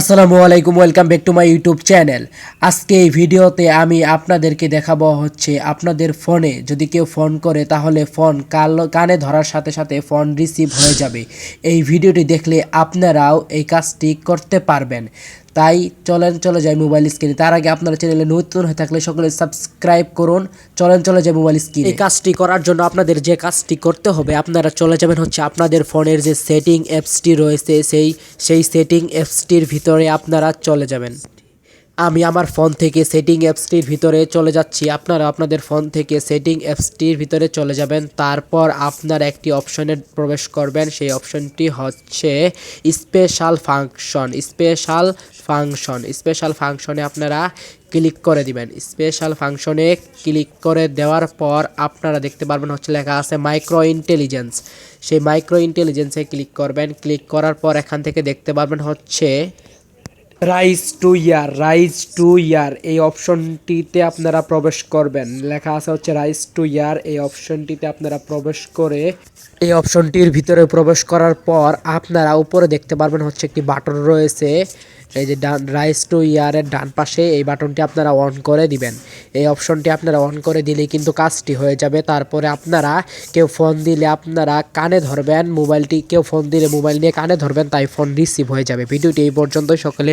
আসসালামু আলাইকুম, welcome back to my YouTube channel. আজকে এই ভিডিওতে আমি আপনাদেরকে দেখাবো হচ্ছে আপনাদের ফোনে যদি কেউ ফোন করে তাহলে ফোন কাল, কানে ধরার সাথে সাথে ফোন রিসিভ হয়ে যাবে। এই ভিডিওটি দেখলে আপনারাও এই কাজটি করতে পারবেন। তাই চলেন, চলে যাই মোবাইল স্ক্রিনে তার আগে আপনারা চ্যানেলে নতুন হয়ে থাকলে সকলে সাবস্ক্রাইব করুন। চলেন, চলে যাই মোবাইল স্ক্রিনে এই কাজটি করার জন্য আপনাদের যে কাজটি করতে হবে, আপনারা চলে যাবেন হচ্ছে আপনাদের ফোনের যে সেটিং অ্যাপসটি রয়েছে, সেই সেই সেটিং অ্যাপসটির ভিতরে আপনারা চলে যাবেন। আমি আমার ফোন থেকে সেটিং অ্যাপসটির ভিতরে চলে যাচ্ছি। আপনারা আপনাদের ফোন থেকে সেটিং অ্যাপসটির ভিতরে চলে যাবেন। তারপর আপনার একটি অপশনে প্রবেশ করবেন। সেই অপশনটি হচ্ছে special function special function special ফাংশনে আপনারা ক্লিক করে দিবেন। স্পেশাল ফাংশনে ক্লিক করে দেওয়ার পর আপনারা দেখতে পারবেন হচ্ছে লেখা আছে মাইক্রো ইন্টেলিজেন্স সেই মাইক্রো ইন্টেলিজেন্সে ক্লিক করবেন। ক্লিক করার পর এখান থেকে দেখতে পারবেন হচ্ছে rise to year rise to year এই অপশনটিতে আপনারা প্রবেশ করবেন। লেখা আছে হচ্ছে রাইজ টু ইয়ার এই অপশনটিতে আপনারা প্রবেশ করে, এই অপশনটির ভিতরে প্রবেশ করার পর আপনারা উপরে দেখতে পারবেন হচ্ছে একটি বাটন রয়েছে। এই যে ডান রাইস টু ইয়ারের ডান পাশে এই বাটনটি আপনারা অন করে দিবেন। এই অপশনটি আপনারা অন করে দিলেই কিন্তু কাজটি হয়ে যাবে। তারপরে আপনারা কেউ ফোন দিলে আপনারা কানে ধরবেন মোবাইলটি কেউ ফোন দিলে মোবাইল নিয়ে কানে ধরবেন, তাই ফোন রিসিভ হয়ে যাবে। ভিডিওটি এই পর্যন্তই। সকলে